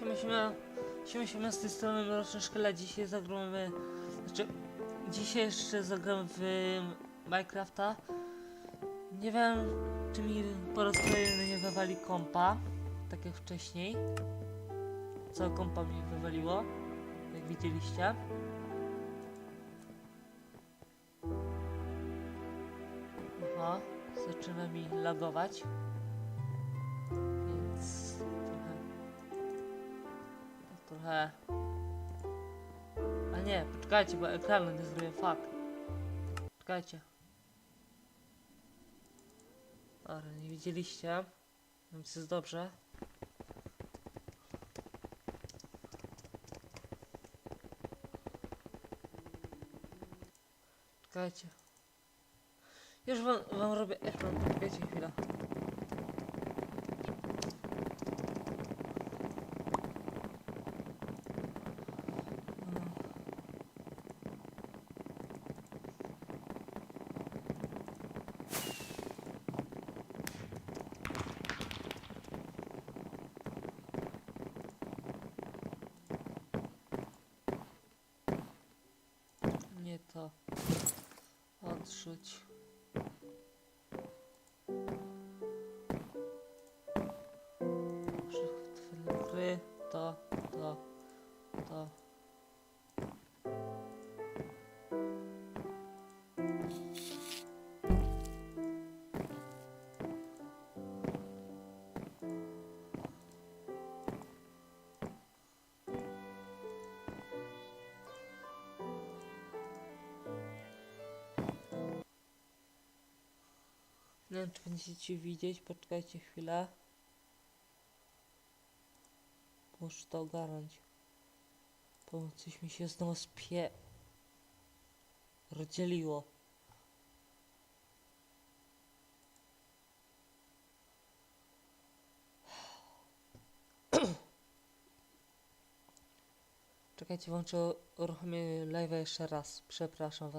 Siema, siema, siema, z tej strony Mroczny Szkielet. Dzisiaj zagramy, znaczy, dzisiaj jeszcze zagram w Minecrafta. Nie wiem, czy mi po raz kolejny nie wywali kompa, tak jak wcześniej. Co kompa mi wywaliło, jak widzieliście. Aha, zaczyna mi lagować. Trochę... A nie, poczekajcie, bo ekranu nie zrobię, fuck. Poczekajcie. Dobra, nie widzieliście, więc jest dobrze. Czekajcie. Już wam, wam robię ekran, poczekajcie chwilę. Nie to. Odrzuć. Gry to, to, to. Czy będziecie widzieć, poczekajcie chwilę. Muszę to ogarnąć. Bo coś mi się znowu spie... rozdzieliło. Czekajcie, włączę uruchomię live'a jeszcze raz. Przepraszam was.